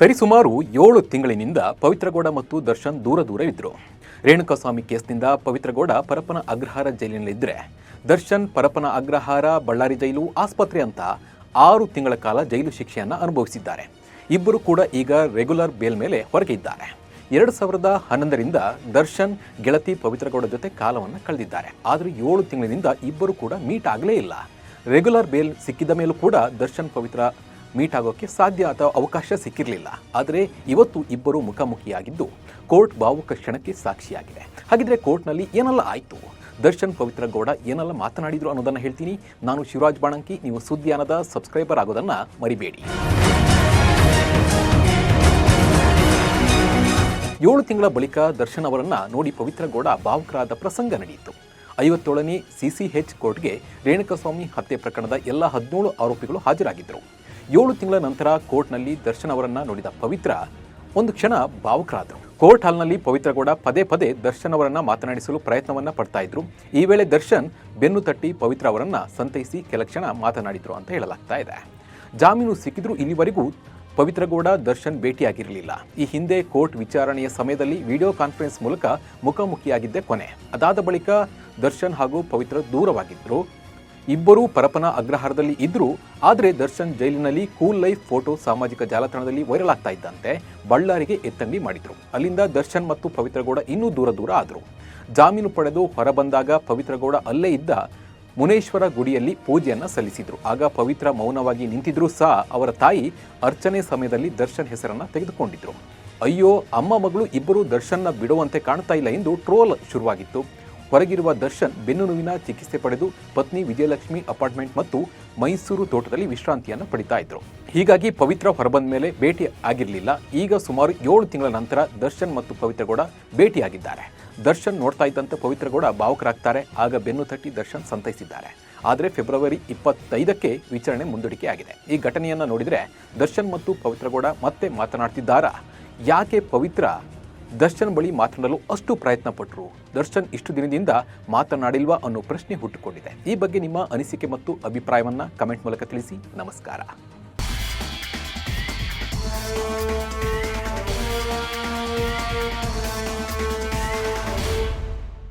ಸರಿಸುಮಾರು ಏಳು ತಿಂಗಳಿನಿಂದ ಪವಿತ್ರಗೌಡ ಮತ್ತು ದರ್ಶನ್ ದೂರ ದೂರವಿದ್ದರು ರೇಣುಕಾಸ್ವಾಮಿ ಕೇಸ್ನಿಂದ ಪವಿತ್ರಗೌಡ ಪರಪನ ಅಗ್ರಹಾರ ಜೈಲಿನಲ್ಲಿದ್ದರೆ ದರ್ಶನ್ ಪರಪನ ಅಗ್ರಹಾರ ಬಳ್ಳಾರಿ ಜೈಲು ಆಸ್ಪತ್ರೆ ಅಂತ ಆರು ತಿಂಗಳ ಕಾಲ ಜೈಲು ಶಿಕ್ಷೆಯನ್ನು ಅನುಭವಿಸಿದ್ದಾರೆ. ಇಬ್ಬರು ಕೂಡ ಈಗ ರೆಗ್ಯುಲರ್ ಬೇಲ್ ಮೇಲೆ ಹೊರಗೆ ಇದ್ದಾರೆ. ಎರಡು ಸಾವಿರದ ಹನ್ನೊಂದರಿಂದ ದರ್ಶನ್ ಗೆಳತಿ ಪವಿತ್ರಗೌಡ ಜೊತೆ ಕಾಲವನ್ನು ಕಳೆದಿದ್ದಾರೆ. ಆದರೆ ಏಳು ತಿಂಗಳಿನಿಂದ ಇಬ್ಬರು ಕೂಡ ಮೀಟ್ ಆಗಲೇ ಇಲ್ಲ. ರೆಗ್ಯುಲರ್ ಬೇಲ್ ಸಿಕ್ಕಿದ ಮೇಲೂ ಕೂಡ ದರ್ಶನ್ ಪವಿತ್ರ ಮೀಟ್ ಆಗೋಕ್ಕೆ ಸಾಧ್ಯ ಅಥವಾ ಅವಕಾಶ ಸಿಕ್ಕಿರಲಿಲ್ಲ. ಆದರೆ ಇವತ್ತು ಇಬ್ಬರು ಮುಖಾಮುಖಿಯಾಗಿದ್ದು ಕೋರ್ಟ್ ಭಾವುಕ ಕ್ಷಣಕ್ಕೆ ಸಾಕ್ಷಿಯಾಗಿದೆ. ಹಾಗಿದ್ರೆ ಕೋರ್ಟ್ನಲ್ಲಿ ಏನೆಲ್ಲ ಆಯಿತು? ದರ್ಶನ್, ಪವಿತ್ರ ಗೌಡ ಏನೆಲ್ಲ ಮಾತನಾಡಿದ್ರು ಅನ್ನೋದನ್ನು ಹೇಳ್ತೀನಿ. ನಾನು ಶಿವರಾಜ್ ಬಾಣಂಕಿ, ನೀವು ಸುದ್ದಿಯಾನದ ಸಬ್ಸ್ಕ್ರೈಬರ್ ಆಗೋದನ್ನು ಮರಿಬೇಡಿ. ಏಳು ತಿಂಗಳ ಬಳಿಕ ದರ್ಶನ್ ಅವರನ್ನು ನೋಡಿ ಪವಿತ್ರ ಗೌಡ ಭಾವುಕರಾದ ಪ್ರಸಂಗ ನಡೆಯಿತು. ಐವತ್ತೇಳನೇ ಸಿಸಿಎಚ್ ಕೋರ್ಟ್ಗೆ ರೇಣುಕಸ್ವಾಮಿ ಹತ್ಯೆ ಪ್ರಕರಣದ ಎಲ್ಲ ಹದಿನೇಳು ಆರೋಪಿಗಳು ಹಾಜರಾಗಿದ್ದರು. ಏಳು ತಿಂಗಳ ನಂತರ ಕೋರ್ಟ್ನಲ್ಲಿ ದರ್ಶನ್ ಅವರನ್ನ ನೋಡಿದ ಪವಿತ್ರ, ಒಂದು ಕ್ಷಣ ಭಾವುಕರಾದರು ಕೋರ್ಟ್ ಹಾಲ್ನಲ್ಲಿ ಪವಿತ್ರ ಗೌಡ ಪದೇ ಪದೇ ದರ್ಶನ್ ಅವರನ್ನ ಮಾತನಾಡಿಸಲು ಪ್ರಯತ್ನವನ್ನ ಪಡ್ತಾ ಇದ್ರು. ಈ ವೇಳೆ ದರ್ಶನ್ ಬೆನ್ನು ತಟ್ಟಿ ಪವಿತ್ರ ಅವರನ್ನ ಸಂತೈಸಿ ಕೆಲ ಕ್ಷಣ ಮಾತನಾಡಿದ್ರು ಅಂತ ಹೇಳಲಾಗ್ತಾ ಇದೆ. ಜಾಮೀನು ಸಿಕ್ಕಿದ್ರು ಇಲ್ಲಿವರೆಗೂ ಪವಿತ್ರಗೌಡ ದರ್ಶನ್ ಭೇಟಿಯಾಗಿರಲಿಲ್ಲ. ಈ ಹಿಂದೆ ಕೋರ್ಟ್ ವಿಚಾರಣೆಯ ಸಮಯದಲ್ಲಿ ವಿಡಿಯೋ ಕಾನ್ಫರೆನ್ಸ್ ಮೂಲಕ ಮುಖಾಮುಖಿಯಾಗಿದ್ದೆ ಕೊನೆ. ಅದಾದ ಬಳಿಕ ದರ್ಶನ್ ಹಾಗೂ ಪವಿತ್ರ ದೂರವಾಗಿದ್ದರು ಇಬ್ಬರೂ ಪರಪನ ಅಗ್ರಹಾರದಲ್ಲಿ ಇದ್ದರು ಆದರೆ ದರ್ಶನ್ ಜೈಲಿನಲ್ಲಿ ಕೂಲ್ ಲೈಫ್ ಫೋಟೋ ಸಾಮಾಜಿಕ ಜಾಲತಾಣದಲ್ಲಿ ವೈರಲ್ ಆಗ್ತಾ ಇದ್ದಂತೆ ಬಳ್ಳಾರಿಗೆ ಎತ್ತಂಗಿ ಮಾಡಿದ್ರು. ಅಲ್ಲಿಂದ ದರ್ಶನ್ ಮತ್ತು ಪವಿತ್ರಗೌಡ ಇನ್ನೂ ದೂರ ದೂರ ಆದರು. ಜಾಮೀನು ಪಡೆದು ಹೊರಬಂದಾಗ ಪವಿತ್ರಗೌಡ ಅಲ್ಲೇ ಇದ್ದ ಮುನೇಶ್ವರ ಗುಡಿಯಲ್ಲಿ ಪೂಜೆಯನ್ನ ಸಲ್ಲಿಸಿದ್ರು. ಆಗ ಪವಿತ್ರ ಮೌನವಾಗಿ ನಿಂತಿದ್ರೂ ಸಹ ಅವರ ತಾಯಿ ಅರ್ಚನೆ ಸಮಯದಲ್ಲಿ ದರ್ಶನ್ ಹೆಸರನ್ನ ತೆಗೆದುಕೊಂಡಿದ್ರು. ಅಯ್ಯೋ, ಅಮ್ಮ ಮಗಳು ಇಬ್ಬರು ದರ್ಶನ್ನ ಬಿಡುವಂತೆ ಕಾಣ್ತಾ ಇಲ್ಲ ಎಂದು ಟ್ರೋಲ್ ಶುರುವಾಗಿತ್ತು. ಹೊರಗಿರುವ ದರ್ಶನ್ ಬೆನ್ನು ನೋವಿನ ಚಿಕಿತ್ಸೆ ಪಡೆದು ಪತ್ನಿ ವಿಜಯಲಕ್ಷ್ಮಿ ಅಪಾರ್ಟ್ಮೆಂಟ್ ಮತ್ತು ಮೈಸೂರು ತೋಟದಲ್ಲಿ ವಿಶ್ರಾಂತಿಯನ್ನು ಪಡಿತಾ ಇದ್ರು. ಹೀಗಾಗಿ ಪವಿತ್ರ ಹೊರಬಂದ ಮೇಲೆ ಭೇಟಿ ಆಗಿರಲಿಲ್ಲ. ಈಗ ಸುಮಾರು ಏಳು ತಿಂಗಳ ನಂತರ ದರ್ಶನ್ ಮತ್ತು ಪವಿತ್ರಗೌಡ ಭೇಟಿಯಾಗಿದ್ದಾರೆ. ದರ್ಶನ್ ನೋಡ್ತಾ ಇದ್ದಂತೆ ಪವಿತ್ರಗೌಡ ಭಾವುಕರಾಗ್ತಾರೆ. ಆಗ ಬೆನ್ನು ತಟ್ಟಿ ದರ್ಶನ್ ಸಂತೈಸಿದ್ದಾರೆ. ಆದರೆ ಫೆಬ್ರವರಿ ಇಪ್ಪತ್ತೈದಕ್ಕೆ ವಿಚಾರಣೆ ಮುಂದೂಡಿಕೆಯಾಗಿದೆ. ಈ ಘಟನೆಯನ್ನು ನೋಡಿದರೆ ದರ್ಶನ್ ಮತ್ತು ಪವಿತ್ರಗೌಡ ಮತ್ತೆ ಮಾತನಾಡ್ತಿದ್ದಾರಾ? ಯಾಕೆ ಪವಿತ್ರ ದರ್ಶನ್ ಬಳಿ ಮಾತನಾಡಲು ಅಷ್ಟು ಪ್ರಯತ್ನ ಪಟ್ಟರು ದರ್ಶನ್ ಇಷ್ಟು ದಿನದಿಂದ ಮಾತನಾಡಿಲ್ವಾ ಅನ್ನೋ ಪ್ರಶ್ನೆ ಹುಟ್ಟುಕೊಂಡಿದೆ. ಈ ಬಗ್ಗೆ ನಿಮ್ಮ ಅನಿಸಿಕೆ ಮತ್ತು ಅಭಿಪ್ರಾಯವನ್ನು ಕಮೆಂಟ್ ಮೂಲಕ ತಿಳಿಸಿ. ನಮಸ್ಕಾರ.